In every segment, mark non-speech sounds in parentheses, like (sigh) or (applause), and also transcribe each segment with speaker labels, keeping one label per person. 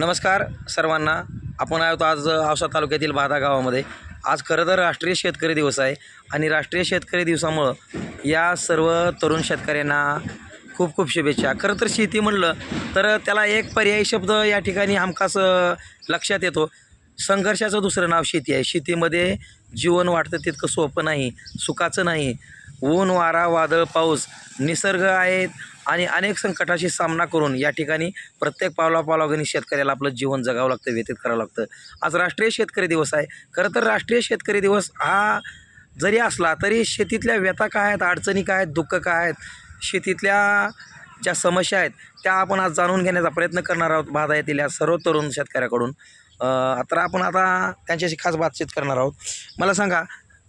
Speaker 1: नमस्कार सर्वांना. आपण आहोत आज औसा तालुक्यातील बाधा गावामध्ये. आज खरं तर राष्ट्रीय शेतकरी दिवस आहे आणि राष्ट्रीय शेतकरी दिवसामुळं या सर्व तरुण शेतकऱ्यांना खूप खूप शुभेच्छा. खरं तर शेती म्हणलं तर त्याला एक पर्यायी शब्द या ठिकाणी हमखास लक्षात येतो. संघर्षाचं दुसरं नाव शेती आहे. शेतीमध्ये जीवन वाटतं तितकं सोपं नाही सुखाचं नाही. ऊन वारा वादळ पाऊस निसर्ग आहेत आणि अनेक संकटाशी सामना करून या ठिकाणी प्रत्येक पावला पावलागणी शेतकऱ्याला आपलं जीवन जगावं लागतं व्यतीत करावं लागतं. आज राष्ट्रीय शेतकरी दिवस आहे. खरं तर राष्ट्रीय शेतकरी दिवस हा जरी असला तरी शेतीतल्या व्यथा काय आहेत अडचणी काय आहेत दुःख काय आहेत शेतीतल्या ज्या समस्या आहेत त्या आपण आज जाणून घेण्याचा प्रयत्न करणार आहोत. बाधा येतील या सर्व तरुण शेतकऱ्याकडून. तर आपण आता त्यांच्याशी खास बातचीत करणार आहोत. मला सांगा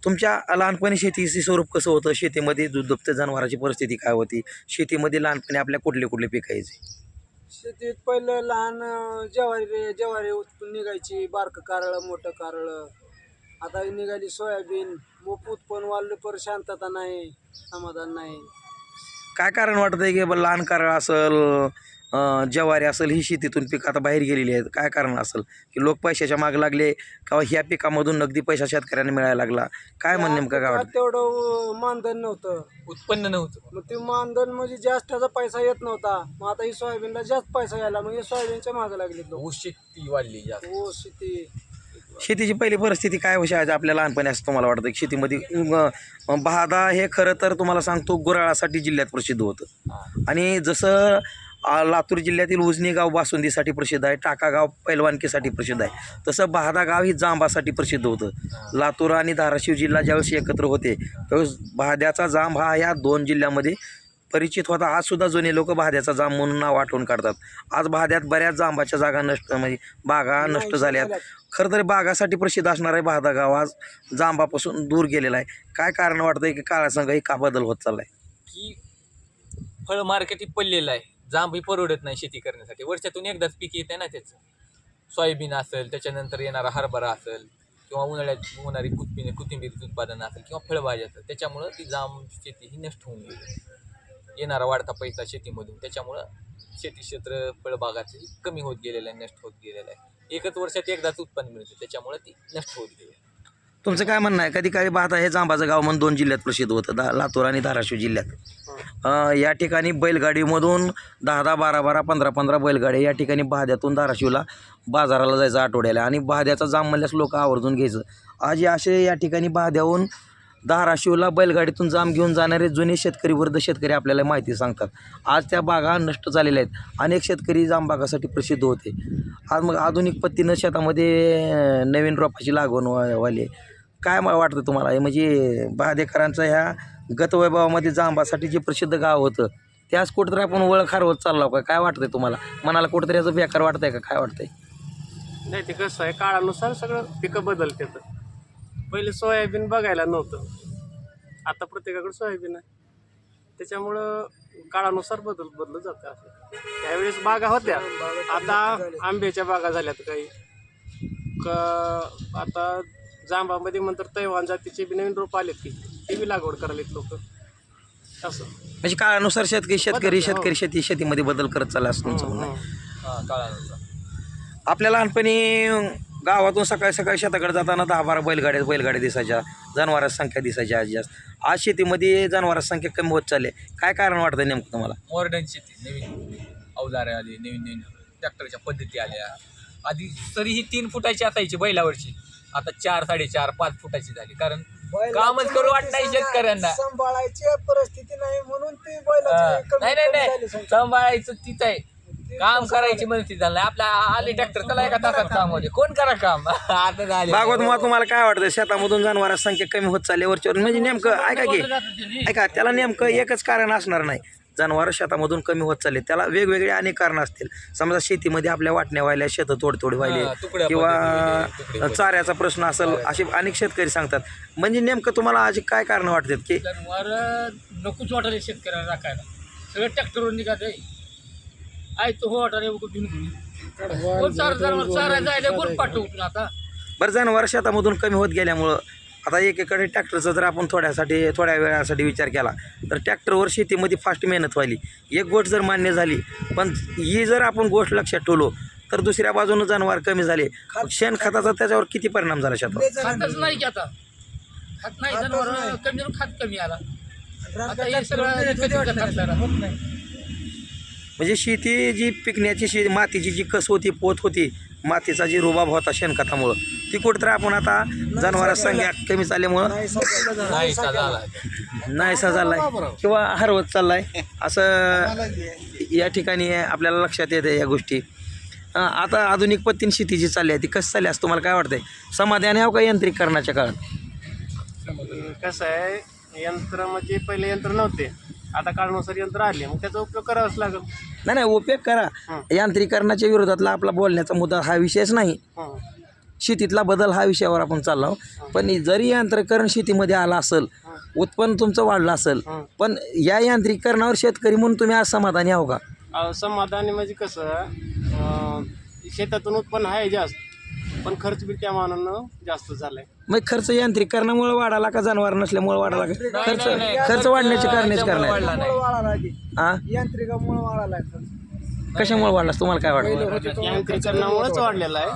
Speaker 1: तुमच्या लहानपणी शेतीचे स्वरूप कसं होतं? शेतीमध्ये दूध दुभत जनावराची परिस्थिती काय होती? शेतीमध्ये लहानपणी आपल्या कुठले कुठले पिकायचे
Speaker 2: शेतीत पहिलं लहान ज्वारी ज्वारी उत्पन्न निघायची. बारकं कारळं मोठं कारळं. आता निघाली सोयाबीन. मोप उत्पन्न वाढलं पर शांतता नाही समाधान नाही.
Speaker 1: काय कारण वाटतं आहे की बा लहान कारळ असेल ज्वारी असेल ही शेतीतून पिकं आता बाहेर गेलेली आहेत. काय कारण असेल? की लोक पैशाच्या मागे लागले किंवा ह्या पिकामधून नगदी पैसा शेतकऱ्यांना मिळायला लागला? काय म्हण नेमकं काय वाटतं
Speaker 2: तेवढं मानधन नव्हतं.
Speaker 3: उत्पन्न नव्हतं.
Speaker 2: मग ते मानधन म्हणजे जास्त त्याचा पैसा येत नव्हता. मग आता ही सोयाबीनला जास्त पैसा यायला मग हे सोयाबीनच्या मागे लागले लोक.
Speaker 3: ऊस शेती वाढली जास्त.
Speaker 2: हो शेती
Speaker 1: शेतीची पहिली परिस्थिती काय होशी आहे आपल्या लहानपणी असं तुम्हाला वाटतं की शेतीमध्ये अं, बहादा हे खरं तर तुम्हाला सांगतो गुराळासाठी जिल्ह्यात प्रसिद्ध होतं. आणि जसं लातूर जिल्ह्यातील उजनी गाव बासुंदीसाठी प्रसिद्ध आहे टाकागाव पैलवानकीसाठी प्रसिद्ध आहे. तसं बहादा गाव ही जांबासाठी प्रसिद्ध होतं. लातूर आणि धाराशिव जिल्हा ज्यावेळेस एकत्र होते त्यावेळेस बहाद्याचा जांब हा या दोन जिल्ह्यामध्ये परिचित होता. आज सुद्धा जुने लोक बहाद्याचा जांब म्हणून नाव आठवण काढतात. आज बहाद्यात बऱ्याच जांबाच्या जागा नष्ट म्हणजे बागा नष्ट झाल्यात. खरं तर बागासाठी प्रसिद्ध असणार आहे बहादा गाव. आज जांबापासून दूर गेलेला आहे. काय कारण वाटतंय की काळासंघ ही का बदल होत चाललाय?
Speaker 3: की फळ मार्केट पडलेलं आहे. जांबही परवडत नाही शेती करण्यासाठी. वर्षातून एकदाच पीक येते ना त्याचं. सोयाबीन असेल त्याच्यानंतर येणारा हरभरा असेल किंवा उन्हाळ्यात होणारी कोथिंबीर कोथिंबीरचं उत्पादन असेल किंवा फळभाजी असेल त्याच्यामुळं ती जांब शेती ही नष्ट होऊन गेली. येणारा वाढता पैसा शेतीमधून त्याच्यामुळं शेती क्षेत्र फळबागाचे कमी होत गेलेलं आहे नष्ट होत गेलेलं आहे. एकच वर्षात एकदाच उत्पन्न मिळते त्याच्यामुळं ती नष्ट होत गेली.
Speaker 1: तुमचं काय म्हणणं आहे? कधी काही पाहता हे जांबाचं गाव म्हणून दोन जिल्ह्यात प्रसिद्ध होतं दा लातूर आणि धाराशिव जिल्ह्यात. या ठिकाणी बैलगाडीमधून दहा दहा बारा बारा पंधरा पंधरा बैलगाड्या या ठिकाणी बहाद्यातून धाराशिवला बाजाराला जायचं आठवड्याला. आणि बहाद्याचा जांब म्हणल्यास लोक आवर्जून घ्यायचं. आज असे या ठिकाणी बहाद्याहून धाराशिवला बैलगाडीतून जांब घेऊन जाणारे जुने शेतकरी वृद्ध शेतकरी आपल्याला माहिती सांगतात. आज त्या बागा नष्ट झालेल्या आहेत. अनेक शेतकरी जांबागासाठी प्रसिद्ध होते. आज मग आधुनिक पद्धतीनं शेतामध्ये नवीन रोपाची लागवण व्हा- व्हायली आहे. काय मला वाटतं तुम्हाला? हे म्हणजे बहादेकरांचं ह्या गतवैभवामध्ये जांबासाठी जे प्रसिद्ध गाव होतं त्याच कुठंतरी आपण वळखार हरवत चाललो का? काय वाटतंय तुम्हाला? मनाला कुठंतरी याचं बेकार वाटतंय का? काय वाटतंय?
Speaker 4: नाही ते कसं आहे काळानुसार सगळं पिकं बदलतात. पहिले सोयाबीन बघायला नव्हतं. आता प्रत्येकाकडे सोयाबीन आहे. त्याच्यामुळं काळानुसार बदल बदलत जातं असं त्यावेळेस बागा होत्या. आता आंब्याच्या बागा झाल्यात काही. का आता जांबामध्ये म्हणतात तैवान जातीचे बी नवीन रोप आलेत की ते बी लागवड करायलेत लोक. असं.
Speaker 1: म्हणजे काळानुसार शेतकरी शेतकरी शेतकरी शेती शेतीमध्ये बदल करत चालला असं तुमचं म्हणणं आहे.
Speaker 3: हां काळानुसार.
Speaker 1: आपल्या लहानपणी गावातून सकाळी सकाळी शेताकडे जाताना दहा बारा बैलगाड्या बैलगाड्या दिसायच्या जनावरांची संख्या दिसायची आज जास्त. आज शेतीमध्ये जनावरांची संख्या कमी होत चालली आहे. काय कारण वाटतं नेमकं तुम्हाला?
Speaker 3: मॉडर्न शेती नवीन अवजारे आली नवीन नवीन ट्रॅक्टरच्या पद्धती आल्या. आधी तरीही तीन फुटाची असायची बैलावरची. आता चार साडेचार पाच फुटाची झाली. कारण कामच करू वाटत नाही. शेतकऱ्यांना.
Speaker 2: सांभाळायची परिस्थिती नाही म्हणून ती. बैलाची कमी-
Speaker 3: नाही नाही
Speaker 2: कमी झाली
Speaker 3: नाही
Speaker 2: संख्या.
Speaker 3: सांभाळायचं तीच आहे. काम करायची मनस्थिती झालं नाही. आपल्या आले ट्रॅक्टर चला एका तासात काम होते कोण करा काम? (laughs) आता झाले.
Speaker 1: भागवत मग तुम्हाला काय वाटतं शेतामधून जनावरांची संख्या कमी होत चालली आहे वरच्यावर? म्हणजे नेमकं ऐका की ऐका त्याला नेमकं एकच कारण असणार नाही. जनावरं शेतामधून कमी होत चालले. त्याला वेगवेगळे अनेक कारणं असतील. समजा शेतीमध्ये आपल्या वाटण्या व्हायल्या शेतं थोडी थोडी
Speaker 3: तुकड्या
Speaker 1: व्हायले किंवा
Speaker 3: पद्धती.
Speaker 1: चाऱ्याचा प्रश्न असेल असे अनेक शेतकरी सांगतात. म्हणजे नेमकं तुम्हाला अशी काय कारण वाटतात की
Speaker 5: जनावर नकोच वाटायला शेतकऱ्याला राखायला. सगळं ट्रॅक्टरवर निघात आहे तो हो वाटायला घेऊन घेऊन कोण चार जनावर चारा जायला कोण पाठवतो आता?
Speaker 1: बरं जनावर शेतामधून कमी होत गेल्यामुळं आता एकीकडे ट्रॅक्टरचा जर आपण थोड्यासाठी थोड्या वेळासाठी विचार केला तर ट्रॅक्टरवर शेतीमध्ये फास्ट मेहनत व्हायली एक गोष्ट जर मान्य झाली पण ही जर आपण गोष्ट लक्षात ठेवलो तर दुसऱ्या बाजूनं जनावर कमी झाले शेणखताचा त्याच्यावर किती परिणाम झाला शेतात
Speaker 5: खातच नाही की आता खात नाही
Speaker 2: खातच
Speaker 5: जनावर
Speaker 2: नाही.
Speaker 5: कमी जणू खात कमी आला आता
Speaker 2: रानका
Speaker 5: हे
Speaker 2: tractor
Speaker 5: सगळं
Speaker 2: ने
Speaker 5: विकत
Speaker 2: किती
Speaker 5: विकत
Speaker 2: वाटतं?
Speaker 5: घातलं.
Speaker 2: होत नाही.
Speaker 1: म्हणजे शेती जी पिकण्याची शे मातीची जी कस होती पोत होती मातीचा जी रुबाब होता शेणखतामुळं ती कुठेतरी आपण आता जनावरा संख्या कमी
Speaker 2: झाला
Speaker 1: नाहीसा झालाय किंवा हरवत चाललाय. असं या ठिकाणी आपल्याला लक्षात येते या गोष्टी. आता आधुनिक पद्धतीने शेती जी चालली आहे ती कसं चालली असं तुम्हाला काय वाटतंय? समाधान आहे का यांत्रिकरणाच्या काळात?
Speaker 4: कसं आहे यंत्र म्हणजे पहिले यंत्र नव्हते. आता काळानुसार यंत्र आले मग त्याचा उपयोग करावाच लागेल.
Speaker 1: नाही नाही उपयोग करा. यांत्रिकरणाच्या विरोधातला आपला बोलण्याचा मुद्दा हा विषयच नाही.
Speaker 4: हं.
Speaker 1: शेतीतला बदल हा विषयावर आपण चाललो पण जरी यांत्रिकरण शेतीमध्ये आलं असेल उत्पन्न तुमचं वाढलं असेल
Speaker 4: हं.
Speaker 1: पण या यांत्रिकरणावर शेतकरी म्हणून तुम्ही आज समाधानी आहो का?
Speaker 4: अहो, समाधानी म्हणजे कसं अं, शेतातून उत्पन्न आहे जास्त. पण खर्च बी त्या मानानं जास्त झालाय.
Speaker 1: मग खर्च यांत्रिकरणामुळे वाढाला का जनावर नसल्यामुळे वाढाला का? खर्च खर्च वाढण्याचे कारणच कारण
Speaker 3: वाढला नाही.
Speaker 1: हा?
Speaker 2: यांत्रिकामुळे
Speaker 1: कशामुळे वाढला तुम्हाला काय वाटतं
Speaker 4: यांत्रिकरणामुळेच वाढलेला आहे.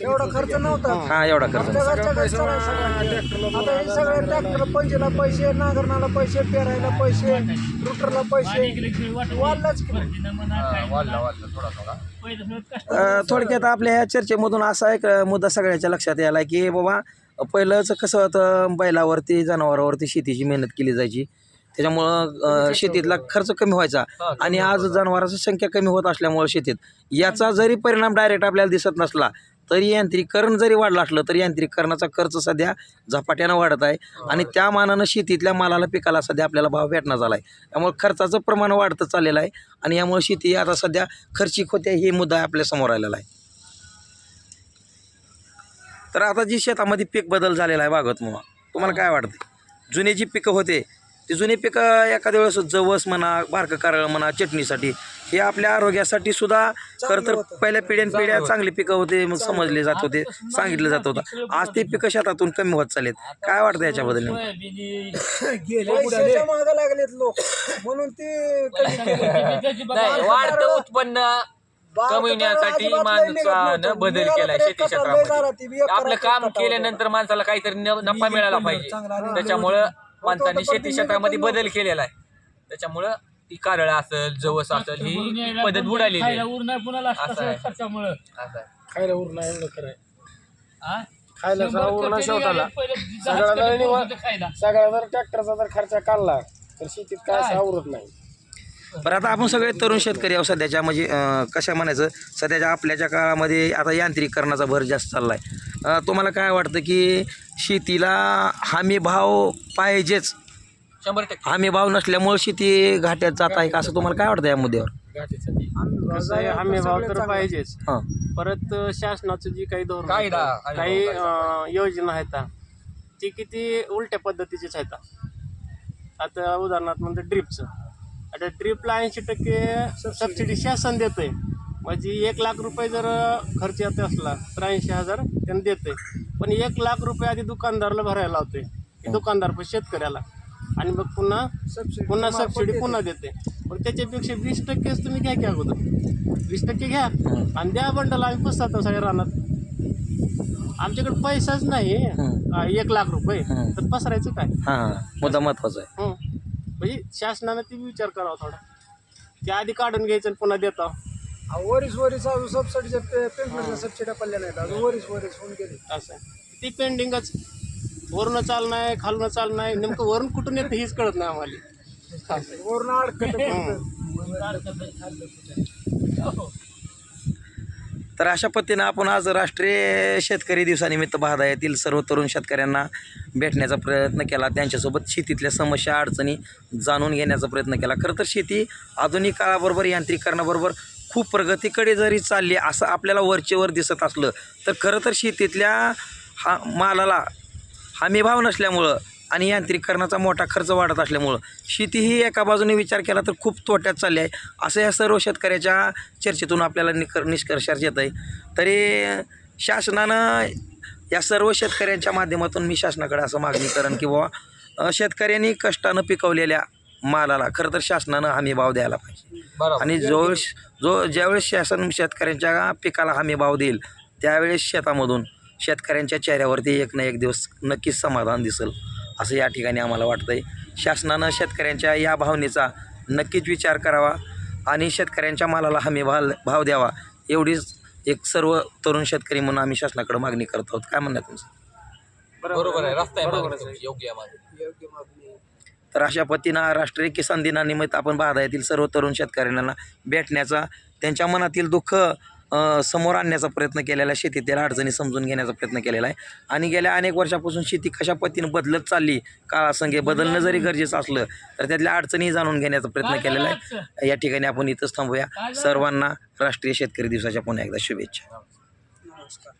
Speaker 2: एवढा खर्च नव्हता.
Speaker 1: हा एवढा खर्च
Speaker 2: आमच्या घरच्या सगळं. आता हे सगळे ट्रॅक्टर पंजीला पैसे नांगरणाला पैसे पेरायला पैसे रुटरला पैसे. वाढलाच की.
Speaker 3: वाढला वाढला थोडा थोडा.
Speaker 1: अ, थोडक्यात आपल्या ह्या चर्चेमधून असा एक अ, मुद्दा सगळ्याच्या लक्षात यायला की बाबा पहिलंच कसं होतं बैलावरती जनावरावरती शेतीची मेहनत केली जायची. त्याच्यामुळं शेतीतला खर्च कमी व्हायचा. आणि आज जनावरांची संख्या कमी होत असल्यामुळे शेतीत. याचा जरी परिणाम डायरेक्ट आपल्याला दिसत नसला तरी यांत्रिकरण जरी वाढलं असलं तरी यांत्रिकरणाचा खर्च सध्या झपाट्यानं वाढत आहे. आणि त्या मानानं शेतीतल्या मालाला पिकाला सध्या आपल्याला भाव भेटणार झाला आहे त्यामुळे खर्चाचं प्रमाण वाढतं चाललेलं आहे. आणि यामुळे शेती आता सध्या खर्चिक होते हे मुद्दा आपल्यासमोर आलेला आहे. तर आता जी शेतामध्ये पीक बदल झालेला आहे बागत मग तुम्हाला काय वाटते जुने जी पिकं होते ती जुनी पिकं एखाद्या वेळेस जवस म्हणा बारकं कारळ म्हणा चटणीसाठी हे आपल्या आरोग्यासाठी सुद्धा खरं तर पहिल्या पिढ्यान पिढ्या चांगली पिकं होते मग समजले जात होते. सांगितलं जात होतं. आज ते पिकं शेतातून कमी होत चालेत काय वाटतं याच्याबद्दल (coughs)
Speaker 2: लागलेत लोक. म्हणून ते केलं.
Speaker 3: वाढतं उत्पन्न. कमविण्यासाठी माणसानं बदल केलाय शेती क्षेत्रामध्ये. आपलं काम केल्यानंतर माणसाला काहीतरी नफा मिळाला पाहिजे. त्याच्यामुळं माणसाने शेती क्षेत्रामध्ये बदल केलेला आहे. त्याच्यामुळं ती कारळ असेल जवस असेल ही पद्धत
Speaker 5: पुन्हा
Speaker 3: असं आहे.
Speaker 5: खर्चामुळं
Speaker 3: असं आहे.
Speaker 4: खायला उरणा एवढं खरं
Speaker 5: हा?
Speaker 4: खायला उरणा शेवटाला. सगळा जर ट्रॅक्टरचा जर खर्च काढला तर शेतीत काय? असं आवरत नाही.
Speaker 1: बरं आता आपण सगळे तरुण शेतकरी आहोत सध्याच्या म्हणजे कशा म्हणायचं सध्याच्या आपल्याच्या काळामध्ये आता यांत्रिकरणाचा भर जास्त चालला आहे तुम्हाला काय वाटतं की शेतीला हमी भाव पाहिजेच?
Speaker 3: शंभर टक्के.
Speaker 1: हमी भाव नसल्यामुळे शेती घाट्यात जात आहे का? असं तुम्हाला काय वाटतं या मुद्द्यावर?
Speaker 4: कसं आहे हमी भाव तर पाहिजेच.
Speaker 1: हां.
Speaker 4: परत शासनाचं जी काही धोरण
Speaker 3: कायदा,
Speaker 4: आहे, काही. अं, योजना आहेत ती किती उलट्या पद्धतीचीच आहेत. आता उदाहरणार्थ म्हणतो ड्रिपचं. आता ड्रिपला ऐंशी टक्के सबसिडी शासन देतंय. म्हणजे एक लाख रुपये जर खर्च येत असला तर ऐंशी हजार त्यांनी देते पण एक लाख रुपये आधी दुकानदाराला भरायला लावते दुकानदार पण शेतकऱ्याला. आणि मग पुन्हा पुन्हा सबसिडी पुन्हा देते मग त्याच्यापेक्षा वीस टक्केच तुम्ही घ्या की अगोदर. वीस टक्के घ्या. आणि द्या बंडल आम्ही पुसतात सगळ्या रानात. आमच्याकडे पैसाच नाही. एक लाख रुपये. तर पसरायचं काय?
Speaker 1: हां मुद्दा महत्त्वाचा आहे.
Speaker 4: म्हणजे शासनानं ती विचार करावा थोडा. ते आधी काढून घ्यायचं आणि पुन्हा देता.
Speaker 2: वरीस वरीस अजून सबसिडीच्या पेमेंटच्या सबसिड्या पडल्या नाहीत. अजून वरीस वरीस होऊन गेले.
Speaker 4: असं. आहे. ती पेंडिंगच वरून चाल नाही खालून चाल नाही नेमकं वरून कुठून येतं हेच कळत नाही आम्हाला.
Speaker 2: वरून अडकत
Speaker 1: तर अशा पद्धतीनं आपण आज राष्ट्रीय शेतकरी दिवसानिमित्त बहादा येथील सर्व तरुण शेतकऱ्यांना भेटण्याचा प्रयत्न केला. त्यांच्यासोबत शेतीतल्या समस्या अडचणी जाणून घेण्याचा प्रयत्न केला. खरं तर शेती आधुनिक काळाबरोबर यांत्रिकरणाबरोबर खूप प्रगतीकडे जरी चालली असं आपल्याला वरचेवर दिसत असलं तर खरं तर शेतीतल्या हा मालाला हमीभाव नसल्यामुळं आणि यांत्रिकरणाचा मोठा खर्च वाढत असल्यामुळं. शेती ही एका बाजूने विचार केला तर खूप तोट्यात चालली आहे. असं या सर्व शेतकऱ्याच्या चर्चेतून आपल्याला निक निष्कर्षार्थ येत आहे तरी शासनानं या सर्व शेतकऱ्यांच्या माध्यमातून मी शासनाकडे असं मागणी करेन की बाबा शेतकऱ्यांनी कष्टानं पिकवलेल्या मालाला खरं तर शासनानं हमी भाव द्यायला पाहिजे. आणि ज्यावेळेस जो ज्यावेळेस शासन शेतकऱ्यांच्या पिकाला हमी भाव देईल त्यावेळेस शेतामधून शेतकऱ्यांच्या चेहऱ्यावरती एक ना एक दिवस नक्कीच समाधान दिसेल. असं या ठिकाणी आम्हाला वाटतं आहे शासनानं शेतकऱ्यांच्या या भावनेचा नक्कीच विचार करावा आणि शेतकऱ्यांच्या मालाला हमी भाव भाव द्यावा. एवढीच एक सर्व तरुण शेतकरी म्हणून आम्ही शासनाकडे मागणी करत आहोत. काय म्हणणं तुमचं?
Speaker 3: बरोबर आहे. रस्ता आहे योग्य मागणी.
Speaker 1: तर अशा पद्धतीनं राष्ट्रीय किसान दिनानिमित्त आपण बाधा येथील सर्व तरुण शेतकऱ्यांना भेटण्याचा त्यांच्या मनातील दुःख समोर आणण्याचा प्रयत्न केलेला आहे. शेतीतील अडचणी समजून घेण्याचा प्रयत्न केलेला आहे. आणि गेल्या अनेक वर्षापासून शेती कशा पद्धतीनं बदलत चालली काळासंगे बदलणं जरी गरजेचं असलं तर त्यातल्या अडचणी जाणून घेण्याचा प्रयत्न केलेला आहे. या ठिकाणी आपण इथंच थांबूया. सर्वांना राष्ट्रीय शेतकरी दिवसाच्या पुन्हा एकदा शुभेच्छा.
Speaker 2: नमस्कार.